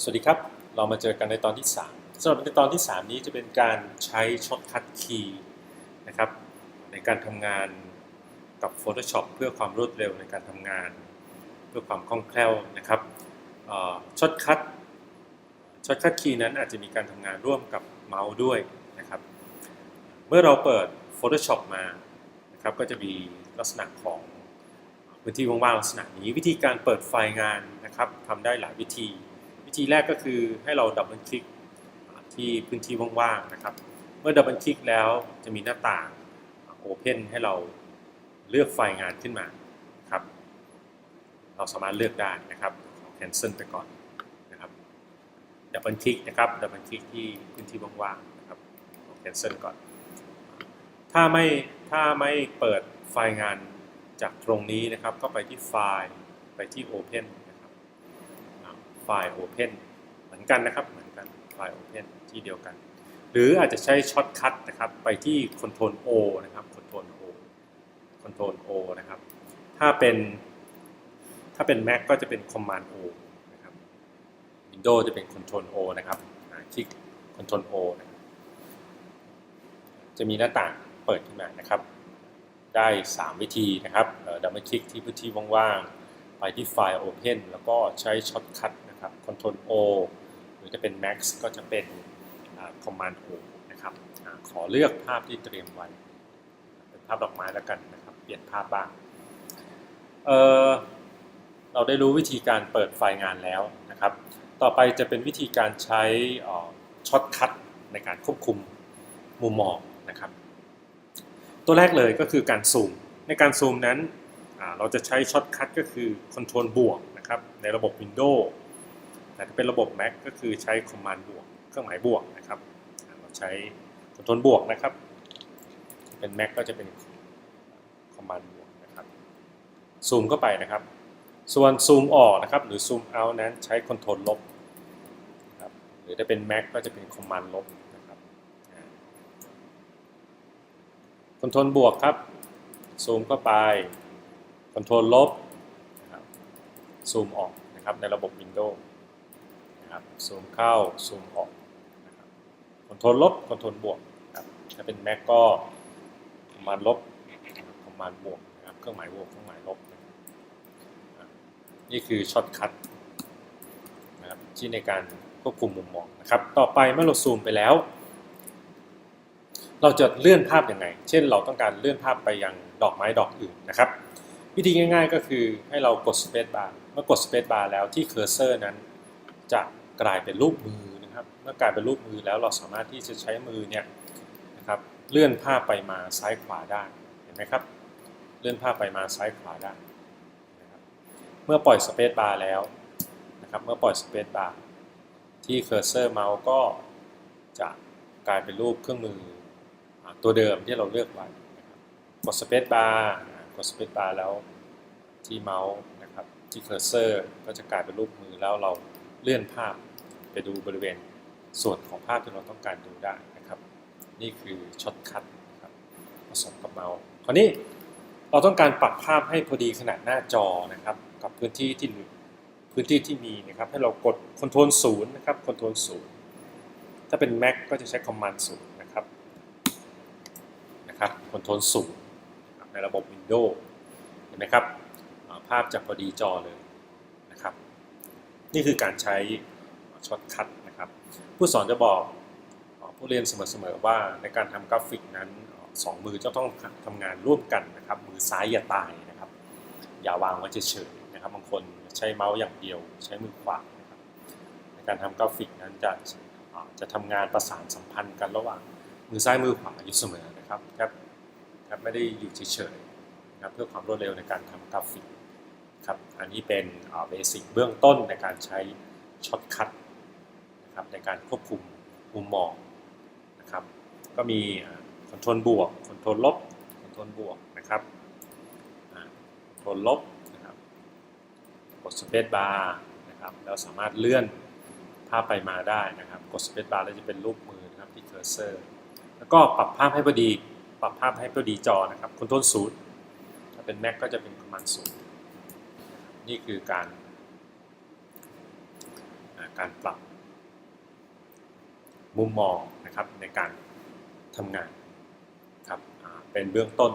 สวัสดีครับ เรามาเจอกันในตอนที่ 3สำหรับในตอนที่ 3 นี้จะเป็นการใช้ช็อตคัทคีย์นะครับ ในการทำงานกับ Photoshop เพื่อความรวดเร็วในการทำงาน เพื่อความคล่องแคล่วนะครับช็อตคัทช็อตคัทคีย์นั้นอาจจะมีการทำงานร่วมกับเมาส์ด้วยนะครับ เมื่อเราเปิด Photoshop มานะครับก็จะมีลักษณะของพื้นที่ว่างๆลักษณะนี้วิธีการเปิดไฟล์งานนะครับทำได้หลายวิธี ธีแรกก็คือให้เราดับเบิลคลิกที่พื้นที่ว่างๆนะครับ เมื่อดับเบิลคลิกแล้วจะมีหน้าต่างโอเพนให้เราเลือกไฟล์งานขึ้นมาครับ เราสามารถเลือกได้นะครับขอ cancel ไปก่อนนะครับดับเบิลคลิกนะครับดับเบิลคลิกที่พื้นที่ว่างๆนะครับขอ cancel ก่อน ถ้าไม่ถ้าไม่เปิดไฟล์งานจากตรงนี้นะครับ ก็ไปที่ไฟล์ไปที่ Open นะ ไฟล์ Open เหมือนกันนะครับ เหมือนกันไฟล์ Open ที่เดียวกัน หรืออาจจะใช้ช็อตคัทนะครับ ไปที่ Ctrl O นะครับ Ctrl O Ctrl O นะครับ ถ้าเป็นถ้าเป็น Mac ก็จะเป็น Command O นะครับ Windows จะเป็น Ctrl O นะครับคลิก Ctrl O นะครับจะมีหน้าต่างเปิดขึ้นมานะครับ ได้ 3 วิธีนะครับดับเบิลคลิกที่พื้นที่ว่างๆ ไปที่ไฟล์ Open แล้วก็ใช้ช็อตคัท นะครับ Ctrl O หรือจะเป็น Max ก็จะเป็น Command O นะครับอขอเลือกภาพที่เตรียมไว้ เป็นภาพดอกไม้แล้วกันนะครับ เปลี่ยนภาพบ้างเเราได้รู้วิธีการเปิดไฟล์งานแล้วนะครับ ต่อไปจะเป็นวิธีการใช้ช็อตคัทในการควบคุมมุมมองนะครับ ตัวแรกเลยก็คือการซูม ในการซูมนั้นเราจะใช้ช็อตคัทก็คือ Ctrl บวกนะครับในระบบ Windows แต่ถ้าเป็นระบบ Mac ก็คือใช้ Command บวก เครื่องหมายบวกนะครับเราใช้ Ctrl บวกนะครับ เป็น Mac ก็จะเป็น Command บวกนะครับซูมเข้าไปนะครับ ส่วนซูมออกนะครับ หรือซูมเอานั้นใช้ Ctrl ลบนะครับหรือถ้าเป็น Mac ก็จะเป็น Command ลบนะครับคอนโทรลบวกครับซูมเข้าไปคอนโทรลลบนะครับซูมออกนะครับในระบบ Windows นะครับซูมเข้าซูมออกนะครับคอนโทรลลบคอนโทรลบวกครับถ้าเป็น Mac ก็คอมมานด์ลบคอมมานด์บวกนะครับเครื่องหมายบวกเครื่องหมายลบนี่คือช็อตคัทนะครับที่ในการควบคุมมุมมองนะครับ ต่อไปเมื่อเราซูมไปแล้ว เราจะเลื่อนภาพยังไง เช่นเราต้องการเลื่อนภาพไปยังดอกไม้ดอกอื่นนะครับ วิธีง่ายๆก็คือให้เรากด Space Bar เมื่อกด Space Bar แล้วที่เคอร์เซอร์นั้นจะ กลายเป็นรูปมือนะครับ เมื่อกลายเป็นรูปมือแล้วเราสามารถที่จะใช้มือเนี่ยนะครับเลื่อนภาพไปมาซ้ายขวาได้เห็นไหมครับ เลื่อนภาพไปมาซ้ายขวาได้นะครับเมื่อปล่อย Space Bar แล้วนะครับเมื่อปล่อย Space Bar ที่เคอร์เซอร์เมาส์ก็จะกลายเป็นรูปเครื่องมือตัวเดิมที่เราเลือกไว้กด Space Bar กด Space Bar แล้วที่เมาส์นะครับที่เคอร์เซอร์ก็จะกลายเป็นรูปมือแล้วเรา เลื่อนภาพไปดูบริเวณส่วนของภาพที่เราต้องการดูได้นะครับ นี่คือช็อตคัทนะครับผสมกับเมาส์คราวนี้เราต้องการปรับภาพให้พอดีขนาดหน้าจอนะครับ กับพื้นที่ที่พื้นที่ที่มีนะครับ ให้เรากด Ctrl 0นย์นะครับ Ctrl 0ถ้าเป็น Mac ก็จะใช้ Command 0นย์นะครับนะครับคอนโทรลสูงในระบบ Windows เห็นไหมครับภาพจะพอดีจอเลย นี่คือการใช้ช็อตคัทนะครับ ผู้สอนจะบอกผู้เรียนเสมอๆว่าในการทำกราฟิกนั้นสองมือจะต้องทำงานร่วมกันนะครับ มือซ้ายอย่าตายนะครับ อย่าวางไว้เฉยๆนะครับบางคนใช้เมาส์อย่างเดียว ใช้มือขวานะครับในการทำกราฟิกนั้นจะจะทำงานประสานสัมพันธ์กันระหว่างมือซ้ายมือขวาอยู่เสมอนะครับครับครับไม่ได้อยู่เฉยๆนะครับเพื่อความรวดเร็วในการทำกราฟิก ครับ อันนี้เป็นเบสิกเบื้องต้นในการใช้ช็อตคัทนะครับในการควบคุมมุมมองนะครับ ก็มีคอนโทรลบวกคอนโทรลลบคอนโทรลบวกนะครับคอนโทรลลบนะครับกดสเปซบาร์นะครับแล้วสามารถเลื่อนภาพไปมาได้นะครับ กดสเปซบาร์แล้วจะเป็นรูปมือนะครับที่เคอร์เซอร์ แล้วก็ปรับภาพให้พอดี ปรับภาพให้พอดีจอนะครับคอนโทรลศูนย์ถ้าเป็น Mac ก็จะเป็น Command ศูนย์ นี่คือการการปรับมุมมองนะครับในการทำงานครับเป็นเบื้องต้น